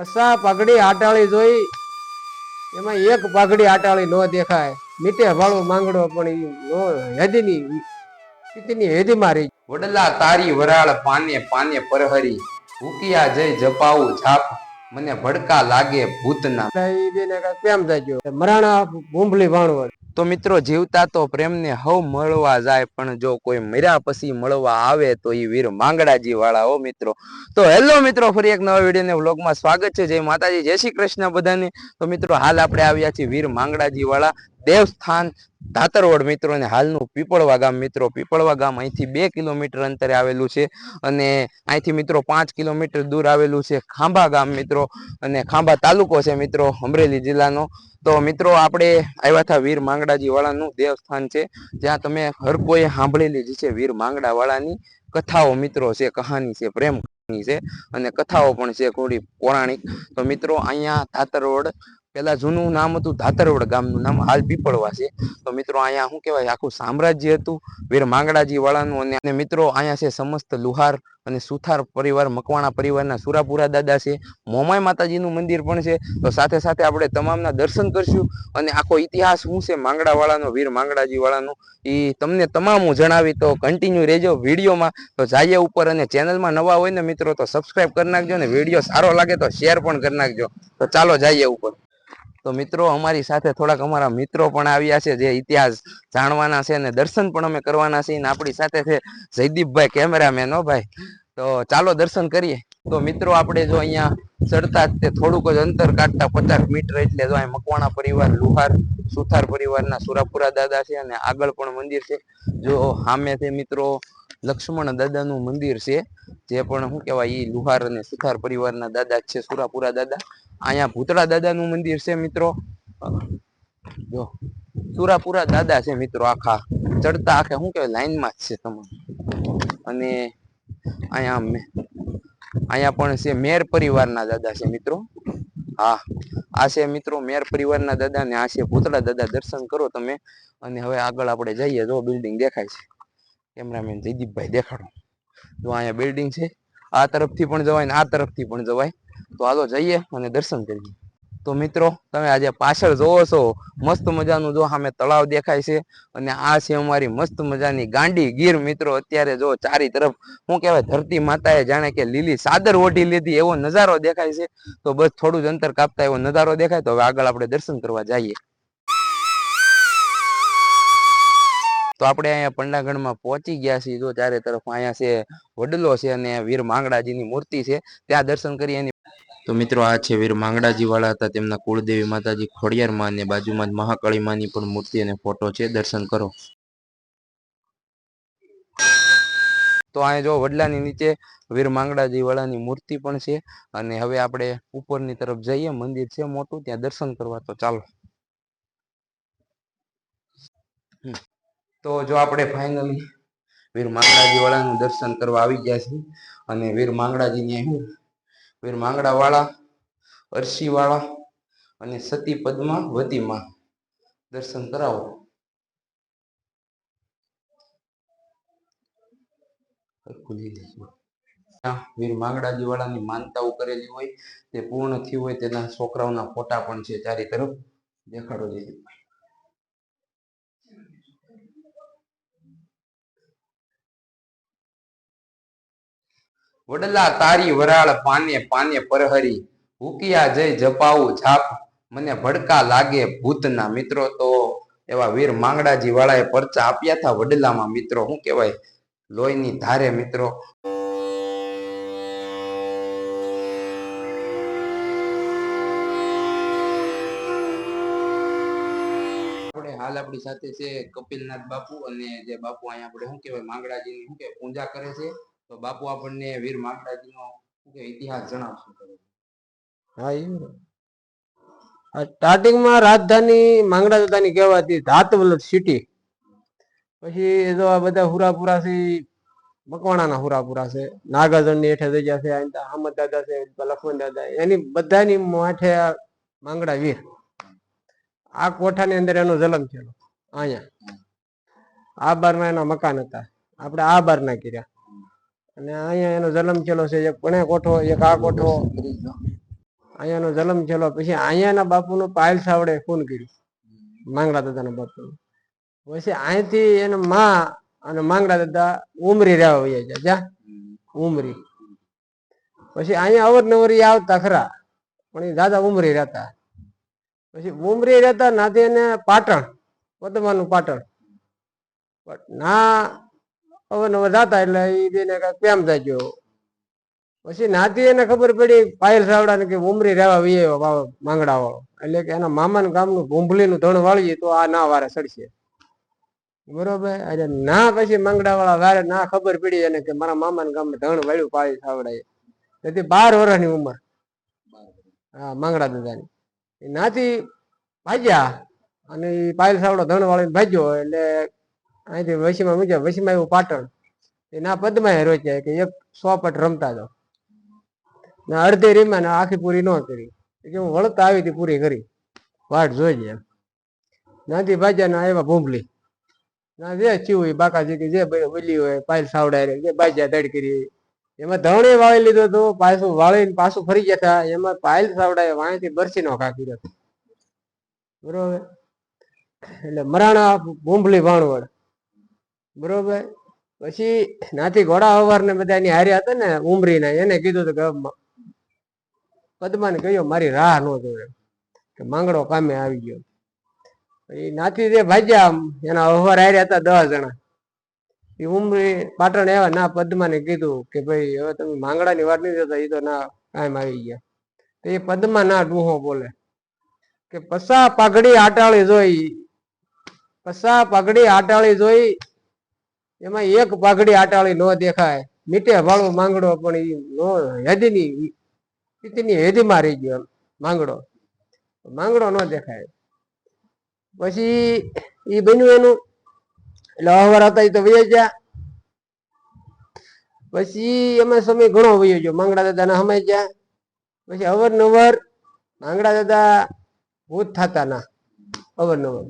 કસા પગડી આટાળી જોઈ એમાં એક પગડી આટાળી નો દેખાય. મીટે વાળો માંગડો પણ નો હેદીની હેદી મારી. વડલા તારી વરાળ પાને પાને પરહરી ભૂકિયા જય જપાવું છાપ મને ભડકા લાગે ભૂતના. બેને કેમ થાય ગયો મરાણા ભૂંભલી ભાણવડ તો મિત્રો, જીવતા તો પ્રેમને હવ મળવા જાય, પણ જો કોઈ મર્યા પછી મળવા આવે તો એ વીર માંગડાજી વાળા હો મિત્રો. તો હેલો મિત્રો, ફરી એક નવા વીડિયો વ્લોગમાં સ્વાગત છે. જય માતાજી, જય શ્રી કૃષ્ણ બધાને. તો મિત્રો, હાલ આપણે આવ્યા છીએ વીર માંગડાજી વાળા દેવસ્થાન ધાતરવડ મિત્રો અને હાલનું પીપળવા ગામ મિત્રો. પીપળવા ગામ અહીંથી બે કિલોમીટર અંતરે આવેલું છે અને અહીંથી મિત્રો પાંચ કિલોમીટર દૂર આવેલું છે ખાંભા ગામ મિત્રો અને ખાંભા તાલુકો છે મિત્રો અમરેલી જિલ્લાનો. તો મિત્રો આપણે આવ્યા હતા વીર માંગડાજી વાળાનું દેવસ્થાન છે. જ્યાં તમે હર કોઈ સાંભળેલી જ છે વીર માંગડા વાળાની કથાઓ મિત્રો છે, કહાની છે પ્રેમ છે અને કથાઓ પણ છે થોડી પૌરાણિક. તો મિત્રો અહીંયા ધાતરવડ પેલા જૂનું નામ હતું ધાતરવડ ગામનું નામ હાલ પીપળવા છે. તો મિત્રો અહીંયા શું કહેવાય? આખું સામ્રાજ્ય હતું. વીર માંગડાજી વાળાનું અને- મિત્રો અહીંયા છે સમસ્ત લુહાર અને સુથાર પરિવાર, મકવાણા પરિવારના સુરાપુરા દાદા છે. મોમાય માતાજીનું મંદિર પણ છે. તો સાથે સાથે આપણે તમામના દર્શન કરશું અને આખો ઇતિહાસ શું છે માંગડાવાળાનો, વીર માંગડાજી વાળાનો એ તમને તમામ હું જણાવી તો કન્ટિન્યુ રહેજો વિડીયોમાં. તો જઈએ ઉપર અને ચેનલમાં નવા હોય ને મિત્રો તો સબસ્ક્રાઇબ કરી નાખજો ને વીડિયો સારો લાગે તો શેર પણ કરી નાખજો. તો ચાલો જઈએ ઉપર. તો મિત્રો, અમારી સાથે થોડાક અમારા મિત્રો પણ આવ્યા છે, જે ઇતિહાસ જાણવાના છે અને દર્શન પણ અમે કરવાના છે અને આપણી સાથે છે જયદીપભાઈ કેમેરામેન, હો ભાઈ. તો ચાલો દર્શન કરીએ. તો મિત્રો, આપણે જો અહીંયા ચડતા તે થોડુંક જ અંતર કાઢતા પચાસ મીટર એટલે જો અહીં મકવાણા પરિવાર, લુહાર, સુથાર પરિવારના સુરાપુરા દાદા છે અને આગળ પણ મંદિર છે. જો સામે છે મિત્રો, લક્ષ્મણ દાદાનું મંદિર છે, જે પણ શું કહેવાય એ લુહાર અને સુથાર પરિવારના દાદા છે, સુરાપુરા દાદા. અહીંયા ભૂતળા દાદાનું મંદિર છે મિત્રો. જો, સુરાપુરા દાદા છે મિત્રો આખા. ચડતા આખે શું કહેવાય, લાઈનમાં જ છે તમારે. અને અહીંયા અહીંયા પણ છે મેર પરિવારના દાદા છે મિત્રો. હા, આ છે મિત્રો મેર પરિવારના દાદા ને આ છે ભૂતળા દાદા. દર્શન કરો તમે. અને હવે આગળ આપણે જઈએ જો બિલ્ડિંગ દેખાય છે. કેમેરામેન જયદીપભાઈ દેખાડો. જો અહીંયા બિલ્ડિંગ છે, આ તરફથી પણ જવાય ને આ તરફથી પણ જવાય. તો હાલો જઈએ અને દર્શન કરીએ. તો મિત્રો, તમે આજે પાછળ જોવો છો, મસ્ત મજાનું જો સામે તળાવ દેખાય છે અને આ છે અમારી મસ્ત મજાની ગાંડી ગીર. મિત્રો, અત્યારે જો ચારી તરફ, શું કહેવાય, ધરતી માતાએ જાણે કે લીલી સાદર ઓઢી લીધી એવો નજારો દેખાય છે. તો બસ થોડું જ અંતર કાપતા એવો નજારો દેખાય. તો હવે આગળ આપણે દર્શન કરવા જઈએ. તો આપણે અહીંયા પંડાગઢમાં પહોંચી ગયા છીએ. જો ચારે તરફ અહીંયા છે, વડલો છે અને વીર માંગડાજીની મૂર્તિ છે. ત્યાં દર્શન કરી એની તો મિત્રો આ છે વીર માંગડાજી વાળા હતા. તેમના કુળદેવી માતાજી ખોડિયાર માં અને બાજુમાં જ મહાકાળી માની પણ મૂર્તિ અને ફોટો છે. દર્શન કરો. તો અહીંયા જો વડલાની નીચે વીર માંગડાજી વાળાની મૂર્તિ પણ છે અને હવે આપણે ઉપરની તરફ જઈએ. મંદિર છે મોટું. ત્યાં દર્શન કરવા તો ચાલો. તો જો આપણે ફાઇનલી વીર માંગડાજી વાળાનું દર્શન કરવા આવી ગયા છીએ અને વીર માંગડાજીની વીર માંગડા વાળા અરસી વાળા અને સતી પદ્મા વતીમાં. દર્શન કરાવો. વીર માંગડાજી વાળાની માનતાઓ કરેલી હોય, તે પૂર્ણ થયું હોય તેના છોકરાઓના ફોટા પણ છે ચારે તરફ. દેખાડો જઈએ વડલા તારી વરાળ પાને પાને પરહરી. ભૂકિયા જય જપાવું છાપ મને ભડકા લાગે ભૂતના મિત્રો તો. એવા વીર માંગડાજી વાળાએ પરચા આપ્યા હતા વડલામાં મિત્રો. શું કહેવાય? લોહીની ધારે મિત્રો. હાલ આપણી સાથે છે કપિલનાથ બાપુ અને જે બાપુ અહીંયા આપણે શું કહેવાય? માંગડાજીની શું કહેવાય? પૂજા કરે છે. તો બાપુ આપણને વીર માંગડાજીનો શું ઇતિહાસ જણાવશો હા એ સ્ટાર્ટિંગમાં રાજધાની માંગડા જતાની કહેવાતી ધાતવલટ સિટી પછી જો આ બધા હુરાપુરા છે મકવાણાના હુરાપુરા છે, નાગાજણની હેઠે થઈ ગયા છે અહમદ દાદા છે લક્ષ્મણ દાદા, એની બધાની માથે આ માંગડા વીર. આ કોઠાની અંદર એનો જલમ થયેલો, અહીંયા. આ બારના એના મકાન હતા. આપણે આ બારના કર્યા. અને અહીંયા એનો જલમ થયેલો છે, એક પણ કોઠો, એક આ કોઠો. અહીંયાનો જલમ થયેલો, પછી અહીંયાના બાપુનું પાયલ સાવડે ખૂન કર્યું માંગડા દાદાના બાપુનું. પછી અહીંથી એના માં અને માંગડા દાદા ઉમરી રહેવા હોય છે, જા, ઉમરી. પછી અહીંયા અવરનવર આવતા ખરા, પણ એ દાદા ઉમરી રહેતા. પછી ઉમરી રહેતા નાથી એને પાટણ, પદ્માનું પાટણ. ના અવરનવર જાતા એટલે એ બેને કાંઈક પ્રેમ થઈ પછી નાતી એને ખબર પડી, પાયલ સાવડાને કે ઉમરી રહેવા વિયો માંગડા વાળો એટલે કે એના મામાના ગામનું ભૂંભલીનું ધણ વાળીએ તો આ ના વારે સડશે. બરોબર? એટલે ના પછી માંગડા વાળા વારે ના ખબર પડી એને કે મારા મામાના ગામમાં ધણ વાળ્યું પાયલ સાવડાએ તેથી બાર વર્ષની ઉંમર. હા, માંગડા દાદાની. એ નાથી ભાગ્યા અને પાયલ સાવડો ધણ વાળીને ભાગ્યો એટલે અહીંથી વસીમાં મૂક્યા, વસીમાં એવું પાટણ. એ ના હેરો છે કે એક સો પટ રમતા જાઓ. ને અડધી રીમાં ને આખી પૂરી ન કરી. કે હું વળતા આવી હતી પૂરી કરી. વાટ જોઈ એમ. નાથી ભાજ્યા ના આવ્યા ભૂંભલી. ના, જે ચીવું બાકા બાકાજી કે જે બોલી હોય પાયલ સાવડાય જે બાજ્યા દડ કરી. એમાં ધણે વાળી લીધો તો પાછું વાળીને પાછું ફરી ગયા હતા. એમાં પાયલ સાવડાએ વાણીથી બરસી નો કાકી હતો. બરોબર? એટલે મરાણા ભૂંભલી ભાણવડ. બરોબર. પછી નાથી ઘોડા અવાર ને બધા એની હાર્યા હતા ને ઉમરી ના એને કીધું હતું કે પદ્માને કહ્યું, મારી રાહ ન જોવે. કે માંગડો કામે આવી ગયો. એ નાથી જે ભાજ્યા એના અહવાર હાર્યા હતા દસ જણા. એ ઉમરી પાટણ આવ્યા, ના, પદ્માને કીધું કે ભાઈ, હવે તમે માંગડાની વાત નહીં જતા એ તો ના, કાયમ આવી ગયા. તો એ પદ્મા ના ડૂહો બોલે કે, પસા પાઘડી આટાળી જોઈ, પસા પાઘડી આટાળી જોઈ એમાં એક પાઘડી આટાળી નો દેખાય. મીટે વાળો માંગડો પણ ઈ નો, હેદીની ઈતીની હેદીમાં રહી ગયો માંગડો. માંગડો ન દેખાય. પછી એ બન્યું એનું. એટલે અહવાર હતા એ તો વહી ગયા. પછી એમાં સમય ઘણો વયો ગયો. માંગડા દાદાના સમય ગયા. પછી અવરનવર માંગડા દાદા ભૂત થતા ના અવરનવર.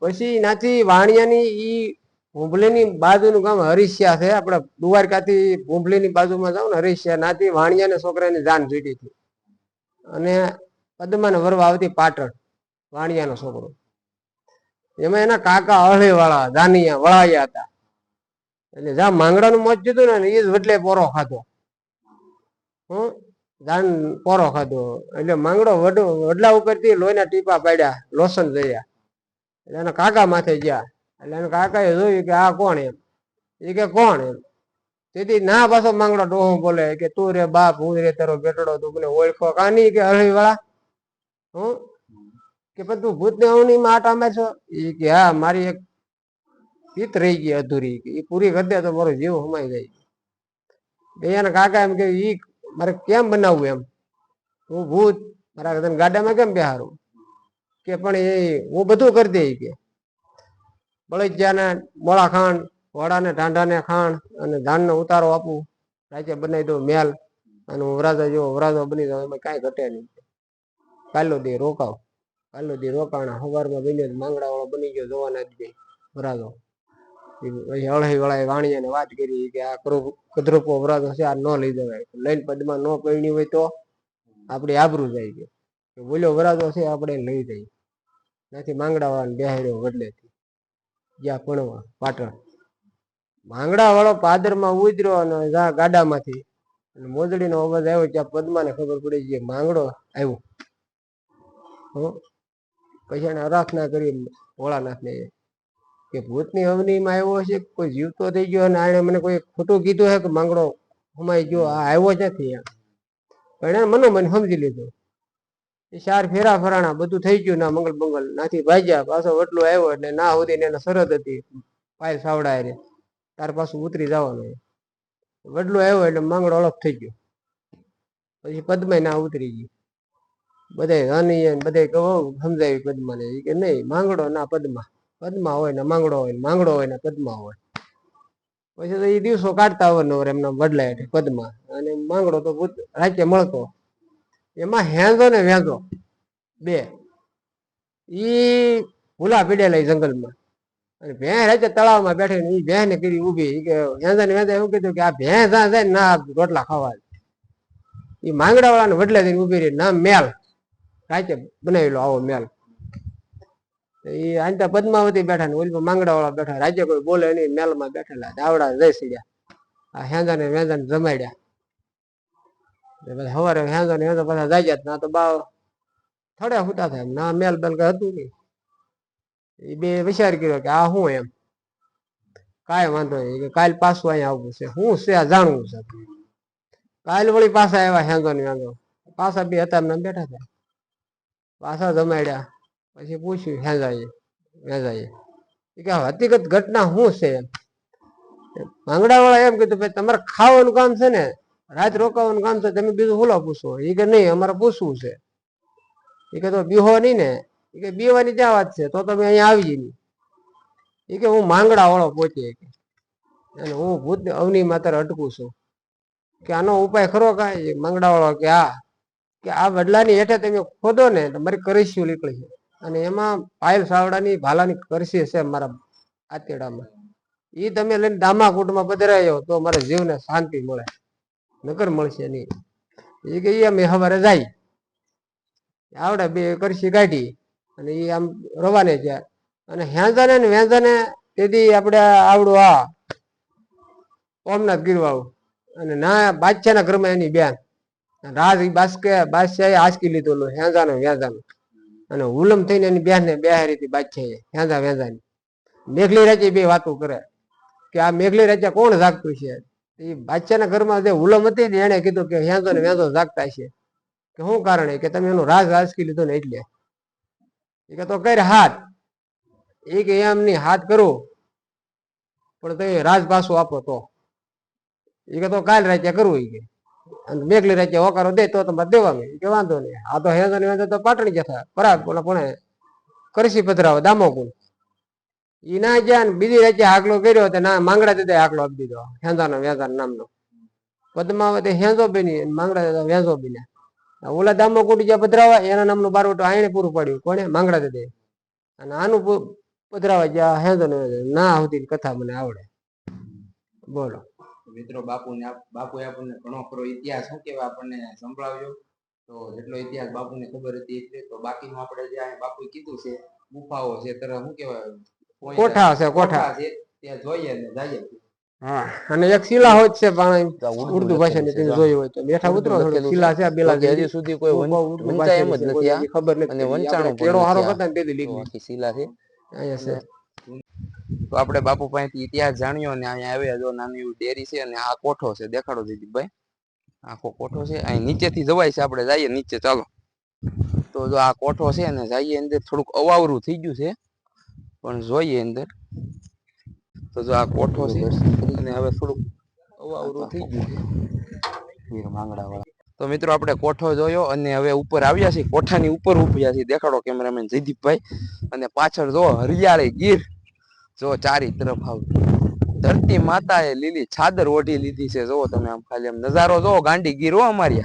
પછી નાથી વાણિયાની ઈ ભૂંભલીની બાજુનું ગામ હરીશિયા છે. આપણે દુવારકાથી ભૂંભલીની બાજુમાં જાવ ને હરીશિયા નાથી વાણિયાને છોકરાની જાન છૂટી હતી. અને પદ્માને વરવા આવતી પાટણ, વાણિયાનો છોકરો. એમાં એના કાકા અહળી દાનિયા વળાયા હતા. એટલે જ્યાં માંગડાનું મોત જતું ને એ જ વડલે પોરો ખાધો. હમ જાન પોરો ખાધો. એટલે માંગડો વડો, વડલા ઉપરથી લોહીના ટીપા પાડ્યા, લોસન જયા એટલે એના કાકા માથે ગયા. એટલે એના કાકાએ જોયું કે આ કોણ એમ? એ કે કોણ એમ? તેથી ના પાછો માંગડો ડોહો બોલે કે તું રે બાપ, હું રે તારો બેટડો, તું મને ઓળખો. કાની કે અરળી વાળા હું? કે પણ તું ભૂત ને અવની માં આટા મારશો? એ કે હા, મારી એક પિત રહી ગઈ અધૂરી. એ પૂરી કરી દે તો મારો જીવ હમાઈ જાય. એના કાકા એમ કે ઈ મારે કેમ બનાવવું એમ? હું ભૂત, મારા ગાડામાં કેમ બેહારું? કે પણ એ હું બધું કરી દે કે. બળદિયાને મોળા ખાંડ, વડાને ઢાંઢાને ખાંડ અને ધાનનો ઉતારો આપું. રાજ્ય બનાવી દઉં મેલ અને વરાજા જેવો વરાજો બની જાઉં એમાં કાંઈ ઘટે નહીં. કાલો દી રોકાવ. કાલો દી રોકાણા. સવારમાં બન્યો માંગડાવાળો માંગડા વાળો બની ગયો જોવાના જ વરાજો. પછી હળહી વળાઈ વાણિયાને વાત કરી કે આ કદરૂપો વરાજો છે, આ ન લઈ જવાય. લઈને પદમાં ન પૈણી હોય તો આપણી આબરૂ જાય છે. બોલ્યો વરાજો છે, આપણે લઈ જઈએ. ત્યાંથી માંગડા વાળાને બેહાડ્યો, વડલેથી. જ્યાં પણવા પાટણ. માંગડા વાળો પાદરમાં ઉતર્યો અને જા ગાડામાંથી. અને મોજડીનો અવાજ આવ્યો ત્યાં પદ્માને ખબર પડી કે માંગડો આવ્યો. પછી એને અરાધના કરી ભોળાનાથને કે ભૂતની અવનીમાં આવ્યો છે કોઈ જીવતો થઈ ગયો અને આણે મને કોઈ ખોટું કીધું છે કે માંગડો હમાઈ ગયો? આ આવ્યો જ નથી પણ એને મનોમન સમજી લીધું. ચાર ફેરા ફરાણા બધું થઈ ગયું ના મંગલ મંગલ. નાથી ભાગ્યા, પાછો વટલો આવ્યો એટલે ના સુધી એને શરત હતી પાય સાવડા રે તાર પાછું ઉતરી જવાનું. વડલો આવ્યો એટલે માંગડો અલગ થઈ ગયો. પછી પદ્માય ના ઉતરી ગઈ બધા રાની બધે કહો સમજાવી પદ્માને. કે નહીં, માંગડો ના પદ્મા. પદ્મા હોય ને માંગડો હોય માંગડો હોય ને પદ્મા હોય. પછી તો એ દિવસો કાઢતા અવારનવાર એમના વડલા એટલે પદ્મા. અને માંગડો તો રાજ્ય મળતો. એમાં હેંજો ને વેંધો. બે. ઈ ભૂલા પીડેલા જંગલમાં. અને ભેં રાતે તળાવમાં બેઠી ને ઈ ભેં ને કરી ઊભી કે હેંજા ને વેંજા એવું કીધું કે આ ભેં જ્યાં જાય ને રોટલા ખાવા એ માંગડા વાળાને વડલે ઊભી રહી ના મેલ. રાતે બનાવેલો આવો મેલ. એ આંતા પદ્માવતી બેઠા ને ઓલી માંગડા વાળા બેઠા. રાજ્ય કોઈ બોલે નહીં મેલમાં બેઠેલા. દાવડા જઈ સીડ્યા આ હેંદા ને વેંદા જમાડ્યા. સવારે હેંદા ને હેંદા પાછા જાય ના, તો બા થડે હુતા થાય. ના, મેલ બેલ કઈ હતું નહીં. એ બે વિચાર કર્યો કે આ હું એમ. કાંઈ વાંધો નહીં, કે કાલ પાછું અહીંયા આવવું છે. હું છે, આ જાણવું છે. કાલ વળી પાછા આવ્યા હેંદો ને વેંદો પાછા બે હતા એમને બેઠા હતા પાછા જમાડ્યા. પછી પૂછ્યું હેંજાઈએ એ કે હકીકત ઘટના શું છે? એમ. માંગડા વાળા એમ કીધું, ભાઈ, તમારે ખાવાનું કામ છે ને રાત રોકાવાનું કામ છે તમે બીજું ભૂલો પૂછો. એ કે નહીં, અમારે પૂછવું છે. એ કે તો બીહો નહીં ને. એ કે બીવાની ક્યાં વાત છે? તો તમે અહીંયા આવી નહીં. એ કે હું માંગડા વાળો કે અને હું ભૂત અવની માત્ર અટકું છું. કે આનો ઉપાય ખરો કાંઈ? માંગડા વાળો કે હા કે આ વડલાની હેઠે તમે ખોદો ને, તો મારી કરસ્યું નીકળી અને એમાં પાયલ સાવડાની ભાલાની કરસી છે મારા આતેડામાં એ તમે લઈને દામાકૂટમાં પધરાયો તો મારા જીવને શાંતિ મળે. નકર મળશે નહીં. એ કે અમે સવારે જાય. આવડે બે કરશી કાઢી અને એ આમ રવાને છે અને હેંજાને ને વેંજાને તેથી આપણે આવડું આ ઓમનાથ ગીરવાળું અને ના, બાદશાહના ઘરમાં એની બેન. રાજ બાસકે બાદશાહે આસકી લીધેલું, હેંજાનો વેંજાનો. અને હુલમ થઈને એની બેન ને બેહારી હતી બાદશાહે, હેંજા વેંજાની. મેઘલી રાજે બે વાતો કરે. કે આ મેઘલી રાજા કોણ જાગતું છે? એ ઘરમાં જે ઉલમ હતી ને એને કીધું કે વ્યાંધો ને વ્યાંધો જાગતા છે કે શું કારણ કે તમે એનું રાજ રાજકી લીધો ને એટલે. એ કે તો કઈ હાથ. એ કે એમની હાથ કરું. પણ તો રાજ પાછું આપો તો. એ કે તો કાલ રાતે કરવું એ કે. અને મેઘલી રાતે હોકારો દે તો તમારે દેવાનું. કે વાંધો નહીં આ તો હેંધો ને વાંધો તો પાટણી જતા. બોલા પણ કરશી પધરાવો દામો ગુણ ઈ ના ને બીજી રચે હાકલો કર્યો તો ના, માંગડા દીધા હાકલો આપી દીધો. હેંધાનો વેંજાનો નામનો. પદ્માવતે હેંધો બની માંગડા દીધા વેંધો બીને ઓલા દામો કુટી જ્યાં પધરાવા, એના નામનું બારવટો આઈને પૂરું પાડ્યું. કોને માંગડા દીધે અને આનું પધરાવા જ્યાં હેંધો ને ના આવતી કથા મને આવડે. બોલો. મિત્રો, બાપુને આપ- બાપુએ આપણને ઘણો ખરો ઇતિહાસ શું કેવા આપણને સંભળાવ્યો તો જેટલો ઇતિહાસ બાપુને ખબર હતી એટલે. તો બાકીનું આપણે જે બાપુએ કીધું છે, ગુફાઓ છે, તરફ શું કહેવાય? કોઈ કોઠા છે કોઠા? છે ત્યાં જોઈએ ને જઈએ હા અને એક શિલા હોય છે પણ ઉર્દુ ભાષાની તમે જોયું હોય તો. બેઠા ઉતરો થોડું શિલા છે. બેલા હજી સુધી કોઈ વંચાય એમ જ નથી આ. ખબર નથી. અને પડી. વંચાણું આપણે પણ કેળો હારો કરતા ને તેથી લીધી શિલા છે. અહીંયા છે. તો આપણે બાપુ પાસેથી ઇતિહાસ જાણ્યો અને અહીંયા આવ્યા જો નાની એવી ડેરી છે અને આ કોઠો છે. દેખાડો દીદીભાઈ આખો કોઠો છે. અહીં નીચેથી જવાય છે આપણે જઈએ નીચે. ચાલો. તો જો આ કોઠો છે ને જઈએ અંદર થોડુંક અવાવરું થઈ ગયું છે. પણ જોઈએ અંદર. તો જો આ કોઠો છે અને હવે થોડુંક અવાવરું થઈ ગયું વીર તો મિત્રો આપણે કોઠો જોયો અને હવે ઉપર આવ્યા છીએ. કોઠાની ઉપર ઉભ્યા છીએ. દેખાડો કેમેરામેન જયદીપભાઈ. અને પાછળ જો હરિયાળી ગીર જો ચારી તરફ આવ. ધરતી માતાએ લીલી છાદર ઓઢી લીધી છે. જો તમે આમ ખાલી આમ નજારો જો ગાંડી ગીરો અમારી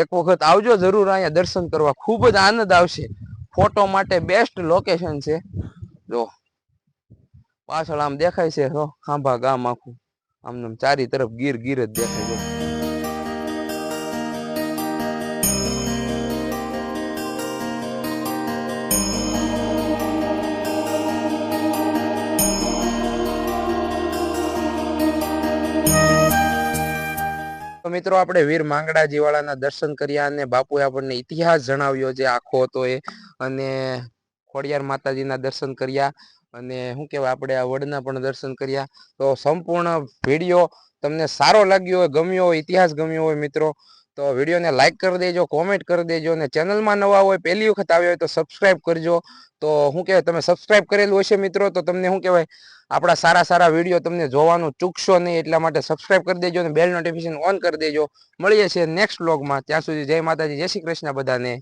એક વખત આવજો જરૂર અહીંયા દર્શન કરવા. ખૂબ જ આનંદ આવશે. ફોટો માટે બેસ્ટ લોકેશન છે. જો પાછળ આમ દેખાય છે જો ખાંભા ગામ આખું. આમ ચારી તરફ ગીર ગીર જ દેખાય, જો. મિત્રો, આપણે વીર માંગડાજી વાળાના દર્શન કર્યા અને બાપુએ આપણને ઇતિહાસ જણાવ્યો જે આખો હતો એ. અને ખોડિયાર માતાજીના દર્શન કર્યા અને શું કહેવાય, આપણે આ વડના પણ દર્શન કર્યા. તો સંપૂર્ણ વીડિયો તમને સારો લાગ્યો હોય, ગમ્યો હોય, ઇતિહાસ ગમ્યો હોય મિત્રો, તો વિડીયોને લાઇક કરી દેજો કોમેન્ટ કરી દેજો અને ચેનલમાં નવા હોય, પહેલી વખત આવ્યો હોય તો સબસ્ક્રાઇબ કરજો. તો શું કહેવાય, તમે સબસ્ક્રાઇબ કરેલું હશે મિત્રો, તો તમને શું કહેવાય, આપણા સારા સારા વીડિયો તમને જોવાનું ચૂકશો નહીં, એટલા માટે સબસ્ક્રાઇબ કરી દેજો અને બેલ નોટિફિકેશન ઓન કરી દેજો. મળીએ છીએ નેક્સ્ટ બ્લોગમાં ત્યાં સુધી જય માતાજી, જય શ્રી કૃષ્ણ બધાને.